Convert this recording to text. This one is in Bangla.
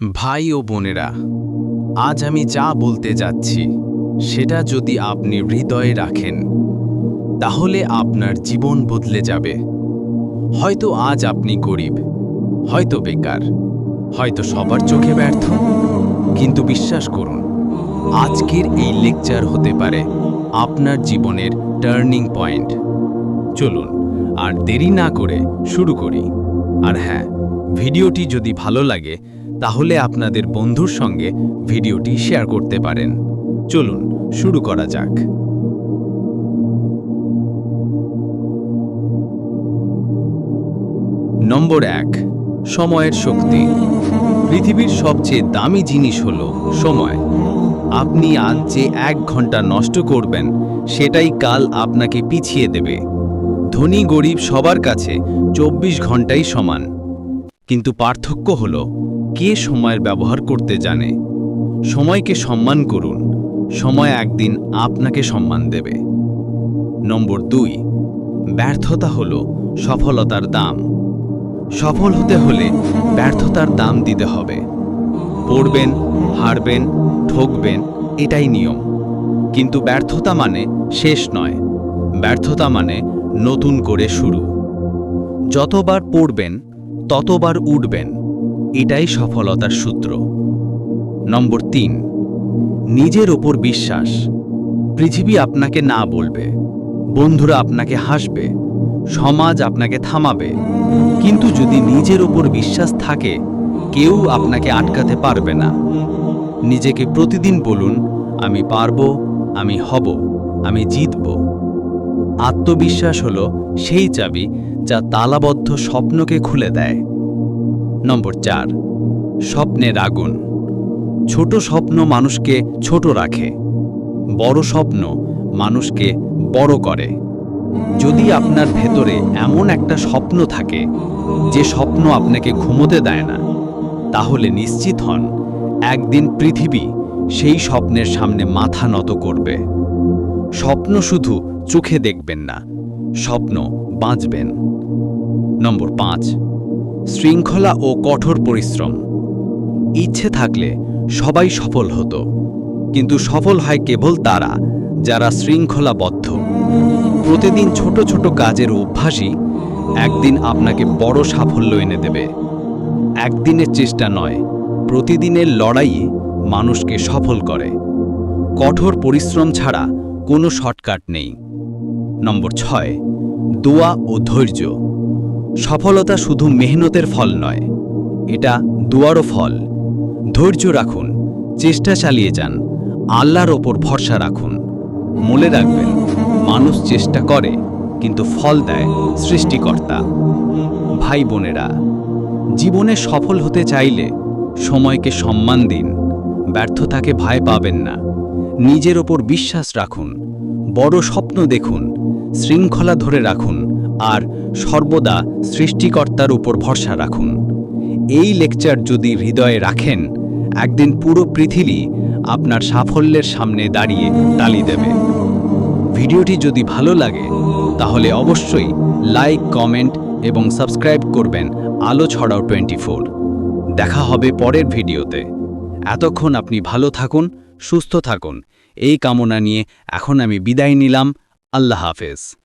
ভাই ও বোনেরা, আজ আমি যা বলতে যাচ্ছি, সেটা যদি আপনি হৃদয়ে রাখেন, তাহলে আপনার জীবন বদলে যাবে। হয়তো আজ আপনি গরিব, হয়তো বেকার, হয়তো সবার চোখে ব্যর্থ, কিন্তু বিশ্বাস করুন, আজকের এই লেকচার হতে পারে আপনার জীবনের টার্নিং পয়েন্ট। চলুন, আর দেরি না করে শুরু করি। আর হ্যাঁ ভিডিওটি যদি ভালো লাগে, তাহলে আপনাদের বন্ধুর সঙ্গে ভিডিওটি শেয়ার করতে পারেন। চলুন, শুরু করা যাক। নম্বর এক, সময়ের শক্তি। পৃথিবীর সবচেয়ে দামি জিনিস হল সময়। আপনি আজ যে এক ঘণ্টা নষ্ট করবেন, সেটাই কাল আপনাকে পিছিয়ে দেবে। ধনী গরিব সবার কাছে চব্বিশ ঘন্টাই সমান। কিন্তু পার্থক্য হল, কে সময়ের ব্যবহার করতে জানে। সময়কে সম্মান করুন। সময় একদিন আপনাকে সম্মান দেবে। নম্বর দুই, ব্যর্থতা হল সফলতার দাম। সফল হতে হলে ব্যর্থতার দাম দিতে হবে। পড়বেন, হারবেন, ঠকবেন, এটাই নিয়ম। কিন্তু ব্যর্থতা মানে শেষ নয়। ব্যর্থতা মানে নতুন করে শুরু। যতবার পড়বেন ততবার উঠবেন। এটাই সফলতার সূত্র। নম্বর তিন, নিজের ওপর বিশ্বাস। পৃথিবী আপনাকে না বলবে। বন্ধুরা আপনাকে হাসবে। সমাজ আপনাকে থামাবে। কিন্তু যদি নিজের ওপর বিশ্বাস থাকে, কেউ আপনাকে আটকাতে পারবে না। নিজেকে প্রতিদিন বলুন, আমি পারব, আমি হব, আমি জিতব। আত্মবিশ্বাস হলো সেই চাবি যা তালাবদ্ধ স্বপ্নকে খুলে দেয়। নম্বর চার, স্বপ্নের আগুন। ছোট স্বপ্ন মানুষকে ছোট রাখে, বড় স্বপ্ন মানুষকে বড় করে। যদি আপনার ভেতরে এমন একটা স্বপ্ন থাকে, যে স্বপ্ন আপনাকে ঘুমোতে দেয় না, তাহলে নিশ্চিত হন, একদিন পৃথিবী সেই স্বপ্নের সামনে মাথা নত করবে। স্বপ্ন শুধু চোখে দেখবেন না, স্বপ্ন বাঁচবেন। নম্বর পাঁচ, শৃঙ্খলা ও কঠোর পরিশ্রম। ইচ্ছে থাকলে সবাই সফল হতো, কিন্তু সফল হয় কেবল তারা যারা শৃঙ্খলাবদ্ধ। প্রতিদিন ছোট ছোট কাজের অভ্যাসই একদিন আপনাকে বড় সাফল্য এনে দেবে। একদিনের চেষ্টা নয়, প্রতিদিনের লড়াই মানুষকে সফল করে। কঠোর পরিশ্রম ছাড়া কোনো শর্টকাট নেই। নম্বর ছয়, দোয়া ও ধৈর্য। সফলতা শুধু মেহনতের ফল নয়, এটা দুয়ারও ফল। ধৈর্য রাখুন, চেষ্টা চালিয়ে যান, আল্লাহর ওপর ভরসা রাখুন। মনে রাখবেন, মানুষ চেষ্টা করে, কিন্তু ফল দেয় সৃষ্টিকর্তা। ভাই বোনেরা, জীবনে সফল হতে চাইলে সময়কে সম্মান দিন, ব্যর্থতাকে ভয় পাবেন না। নিজের ওপর বিশ্বাস রাখুন, বড় স্বপ্ন দেখুন, শৃঙ্খলা ধরে রাখুন, আর সর্বদা সৃষ্টিকর্তার উপর ভরসা রাখুন। এই লেকচার যদি হৃদয়ে রাখেন, একদিন পুরো পৃথিবী আপনার সাফল্যের সামনে দাঁড়িয়ে তালি দেবে। ভিডিওটি যদি ভালো লাগে, তাহলে অবশ্যই লাইক, কমেন্ট এবং সাবস্ক্রাইব করবেন আলো ছড়াও টোয়েন্টি দেখা হবে পরের ভিডিওতে। এতক্ষণ আপনি ভালো থাকুন, সুস্থ থাকুন। এই কামনা নিয়ে এখন আমি বিদায় নিলাম। আল্লাহ হাফেজ।